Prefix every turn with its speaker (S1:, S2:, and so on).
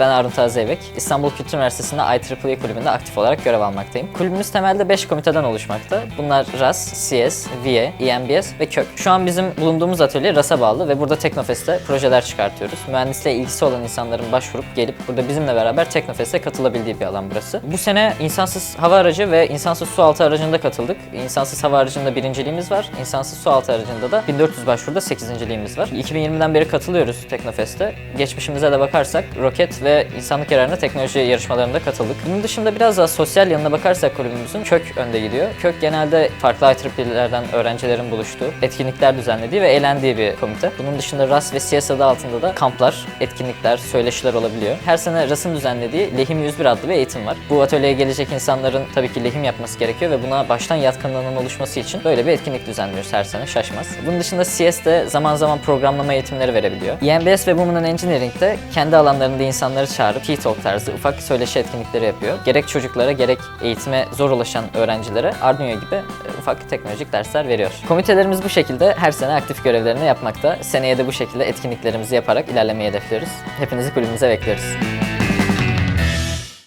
S1: Ben Arun Tazeybek. İstanbul Kültür Üniversitesi'nde IEEE kulübünde aktif olarak görev almaktayım. Kulübümüz temelde 5 komiteden oluşmakta. Bunlar RAS, CS, VIE, EMBS ve KÖK. Şu an bizim bulunduğumuz atölye RAS'a bağlı ve burada Teknofest'te projeler çıkartıyoruz. Mühendisliğe ilgisi olan insanların başvurup gelip burada bizimle beraber Teknofest'e katılabildiği bir alan burası. Bu sene insansız hava aracı ve insansız su altı aracında katıldık. İnsansız hava aracında birinciliğimiz var. İnsansız su altı aracında da 1400 başvuruda 8.liğimiz var. 2020'den beri katılıyoruz Teknofest'e. Geçmişimize de bakarsak roket ve insanlık yararına teknoloji yarışmalarında katıldık. Bunun dışında biraz daha sosyal yanına bakarsak kulübümüzün kök önde gidiyor. Kök genelde farklı IEEE'lerden öğrencilerin buluştuğu, etkinlikler düzenlediği ve eğlendiği bir komite. Bunun dışında RAS ve CS adı altında da kamplar, etkinlikler, söyleşiler olabiliyor. Her sene RAS'ın düzenlediği Lehim 101 adlı bir eğitim var. Bu atölyeye gelecek insanların tabii ki lehim yapması gerekiyor ve buna baştan yatkınlığının oluşması için böyle bir etkinlik düzenliyoruz her sene şaşmaz. Bunun dışında CS de zaman zaman programlama eğitimleri verebiliyor. EMBS ve Women in Engineering de kendi alanlarında insanları çağırıp Key Talk tarzı ufak söyleşi etkinlikleri yapıyor. Gerek çocuklara gerek eğitime zor ulaşan öğrencilere Arduino gibi e, ufak teknolojik dersler veriyor. Komitelerimiz bu şekilde her sene aktif görevlerini yapmakta. Seneye de bu şekilde etkinliklerimizi yaparak ilerlemeyi hedefliyoruz. Hepinizi kulübümüze bekliyoruz.